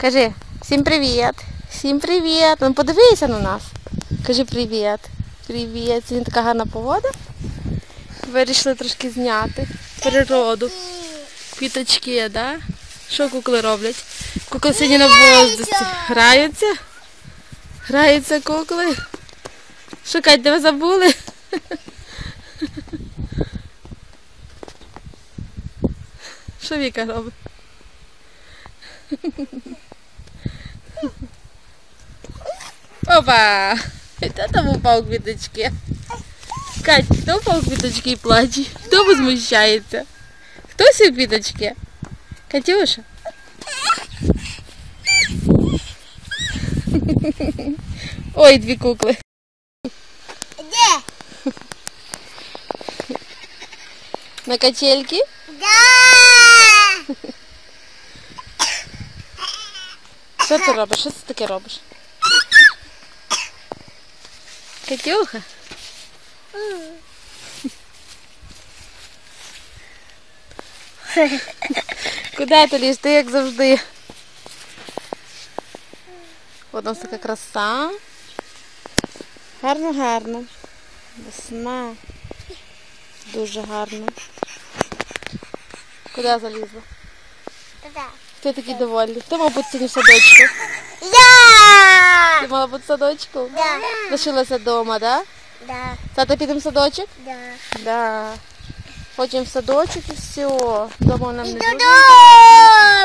Кажи, всім привіт. Всім привіт. Ну подивися на нас. Кажи привіт. Привіт. Сьогодні така гарна погода. Вирішили трошки зняти природу. Квіточки, да? Що кукли роблять? Кукли сьогодні на воздусі. Граються? Граються кукли. Що, Кать, тебе забули? Що Віка робить? Опа! Хто там упав у квіточки? Кать, хто упав у квіточки і плаче? Хто возмущається? Хто сів квіточки? Катюша? Ой, дві кукли. Де? На качельки? Да! Що ти робиш? Що ти таке робиш? Катюха? Куди ти лізь? Ти як завжди. От у нас така краса. Гарно, гарно. Весна. Дуже гарно. Куди залізла? Туди. Хто такий довольний? Хто мав бути сьогодні в садочку? Я! Ти мала бути в садочку? Да. Лишилася вдома, так? Да? Да. Тата підемо в садочок? Да. Да. Хочемо в садочок і все. Дома нам не дуже.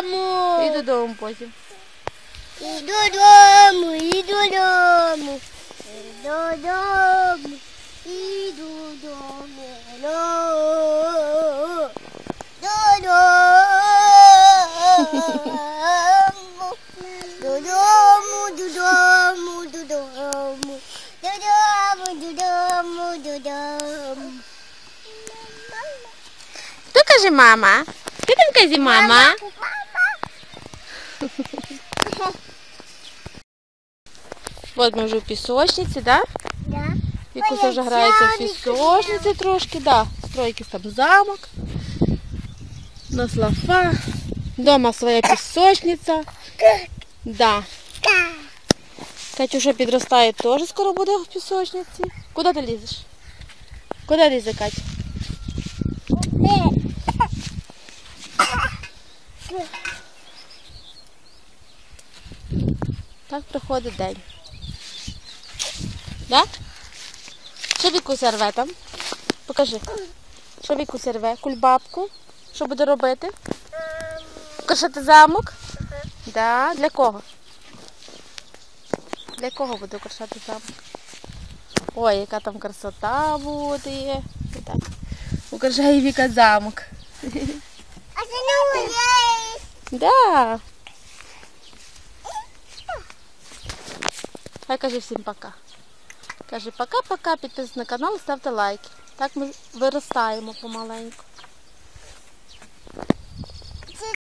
Додому! І додому потім. І додому, і додому. І додому. І додому. Хто каже мама? Хто там каже мама? От ми вже в пісочниці, да? Да. Вікуся вже грається в пісочниці трошки, да. Стройки там замок. У нас лафа. Дома своя пісочниця. Да. Катюша підростає теж скоро буде в пісочниці. Куди ти лізеш? Куди лізе Катя? Так проходить день. Да? Що Вікуся рве там? Покажи. Що Вікуся рве? Кульбабку. Що буде робити? Украшати замок? Да. Для кого? Для кого буде украшати замок? Ой, яка там красота буде. І так. Украшає Віка замок. А це не гуляєш? Да. Хай кажи всім пока. Каже пока-пока, підписуйтесь на канал, ставте лайки. Так ми виростаємо помаленьку.